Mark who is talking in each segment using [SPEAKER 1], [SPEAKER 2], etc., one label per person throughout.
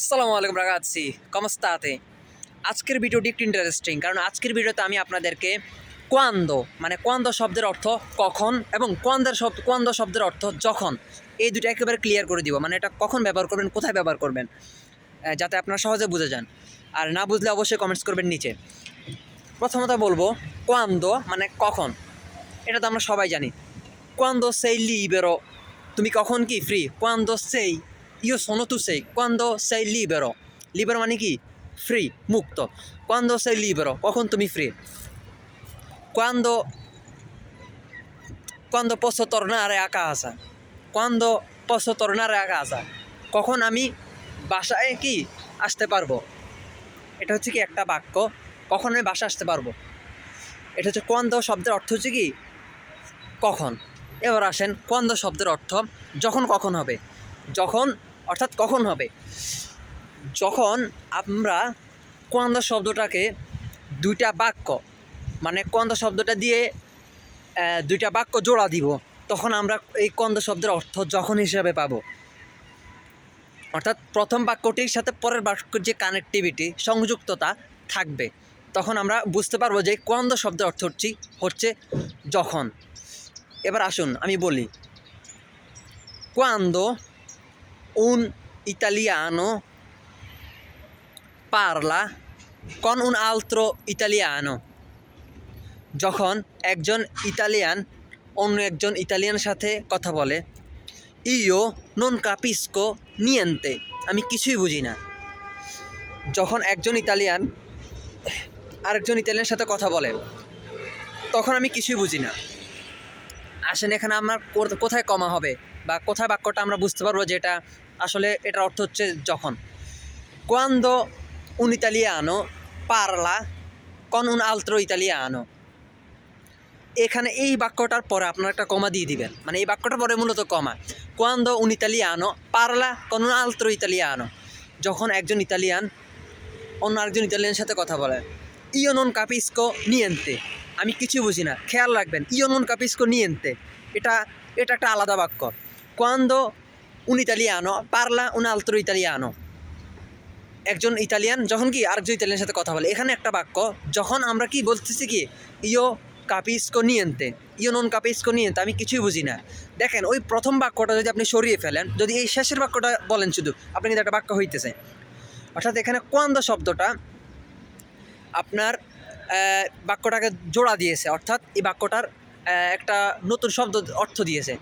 [SPEAKER 1] আসসালামু আলাইকুম রাগাচ্ছি কমস্তাতে আজকের ভিডিওটি একটু ইন্টারেস্টিং কারণ আজকের ভিডিওতে আমি আপনাদেরকে কোয়ান্দো মানে কোয়ান্দো শব্দের অর্থ কখন এবং কোয়ান্দার শব্দ, কোয়ান্দো শব্দের অর্থ যখন, এই দুটো একেবারে ক্লিয়ার করে দিব। মানে এটা কখন ব্যবহার করবেন, কোথায় ব্যবহার করবেন যাতে আপনারা সহজে বুঝে যান। আর না বুঝলে অবশ্যই কমেন্টস করবেন নিচে। প্রথমত বলব, কোয়ান্দো মানে কখন? এটা তো আমরা সবাই জানি। কোয়ান্দো সেই লিবেরো। তুমি কখন কি ফ্রি কোয়ান্দো সেই ইও সোনো তু সেই কোয়ান্দো সেই লিবেরো লিবেরো মানে কি ফ্রি মুক্ত কোয়ান্দো সেই লিবেরো কখন তুমি ফ্রি কোয়ান্দো কোয়ান্দো posso tornare a casa. কোয়ান্দো posso tornare a casa. কখন আমি বাসায় কি আসতে পারব এটা হচ্ছে কি একটা বাক্য কখন আমি বাসা আসতে পারব এটা হচ্ছে কোয়ান্দো শব্দের অর্থ হচ্ছে কি কখন এবার আসেন কোয়ান্দো শব্দের অর্থ যখন কখন হবে যখন অর্থাৎ কখন হবে? যখন আমরা কোয়ান্দো শব্দটাকে দুইটা বাক্য মানে কোয়ান্দো শব্দটা দিয়ে দুইটা বাক্য জোড়া দিব, তখন আমরা এই কোয়ান্দ শব্দের অর্থ যখন হিসাবে পাবো। অর্থাৎ প্রথম বাক্যটির সাথে পরের বাক্যের যে কানেক্টিভিটি সংযুক্ততা থাকবে, তখন আমরা বুঝতে পারব যে কোয়ান্দ শব্দের অর্থ হচ্ছে হচ্ছে যখন। এবার আসুন, আমি বলি quando un italiano parla con un altro italiano. যখন একজন ইতালিয়ান অন্য একজন ইতালিয়ানের সাথে কথা বলে ইও নন কাপিস্কো নিয়েন্তে আমি কিছুই বুঝি না। যখন একজন ইতালিয়ান আরেকজন ইতালিয়ানের সাথে কথা বলে, তখন আমি কিছুই বুঝি না। আসেন এখানে আমার কোথায় কমা হবে? বা কোথায় বাক্যটা আমরা বুঝতে পারব যে এটা আসলে এটার অর্থ হচ্ছে যখন। Quando un italiano parla con un altro italiano এখানে এই বাক্যটার পরে আপনারা একটা কমা দিয়ে দিবেন। মানে এই বাক্যটার পরে মূলত কমা। Quando un italiano parla con un altro italiano যখন একজন ইতালিয়ান অন্য আরেকজন ইতালিয়ানের সাথে কথা বলে ইও নন কাপিস্কো নিয়েন্তে আমি কিছু বুঝি না। খেয়াল রাখবেন ইও নন কাপিস্কো নিয়েন্তে এটা এটা একটা আলাদা বাক্য। Quando un italiano parla un altro italiano. একজন ইতালিয়ান যখন কি আরেকজন ইতালিয়ানের সাথে কথা বলে এখানে একটা বাক্য যখন আমরা কি বলতেছি কি ইও কাপিস্কো নিয়েন্তে ইয়ো নন কাপিস্কো নিয়েন্তে আমি কিছুই বুঝি না দেখেন ওই প্রথম বাক্যটা যদি আপনি সরিয়ে ফেলেন, যদি এই শেষের বাক্যটা বলেন শুধু, আপনি কিন্তু একটা বাক্য হইতেছে। অর্থাৎ এখানে কোয়ান্দা শব্দটা আপনার বাক্যটাকে জোড়া দিয়েছে। অর্থাৎ এই বাক্যটার একটা নতুন শব্দ অর্থ দিয়েছে।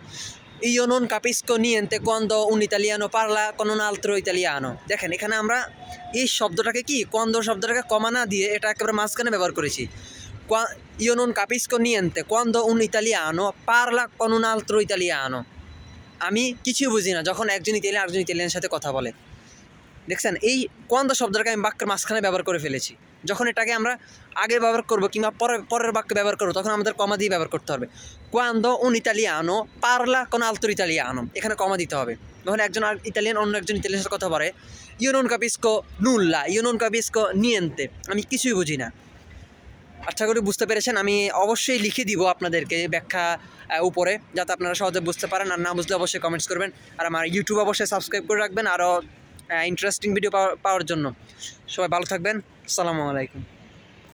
[SPEAKER 1] ইও capisco niente quando un উন parla con un altro italiano দেখেন এখানে আমরা এই শব্দটাকে কি কোয়ান্দো শব্দটাকে কমা না দিয়ে এটা একেবারে মাঝখানে ব্যবহার করেছি io non capisco niente quando un italiano parla con un altro italiano আমি কিছু বুঝি না যখন একজন ইতালিয়ান আরেকজন ইতালিয়ানের সাথে কথা বলে দেখছেন, এই কোয়ান্দো শব্দটাকে আমি বাক্যের মাঝখানে ব্যবহার করে ফেলেছি। যখন এটাকে আমরা আগে ব্যবহার করব কিংবা পরের পরের বাক্যে ব্যবহার করব, তখন আমাদের কমা দিয়ে ব্যবহার করতে হবে। কোয়ান্দো উন ইতালিয়ানো, পারলা কোন আলতোর ইতালিয়ানো। এখানে কমা দিতে হবে। যখন একজন ইতালিয়ান অন্য একজন ইতালিয়ানের সাথে কথা বলে ইউনন কাপিস্কো নুল্লা ইউনন কাপিস্কো নিয়েন্তে আমি কিছুই বুঝি না। আশা করি বুঝতে পেরেছেন, আমি অবশ্যই লিখে দিব আপনাদেরকে ব্যাখ্যা উপরে, যাতে আপনারা সহজে বুঝতে পারেন। আর না বুঝলে অবশ্যই কমেন্টস করবেন। আর আমার ইউটিউব অবশ্যই সাবস্ক্রাইব করে রাখবেন। আরও ইন্টারেস্টিং ভিডিও পাওয়ার জন্য। সবাই ভালো থাকবেন। আসসালামু আলাইকুম।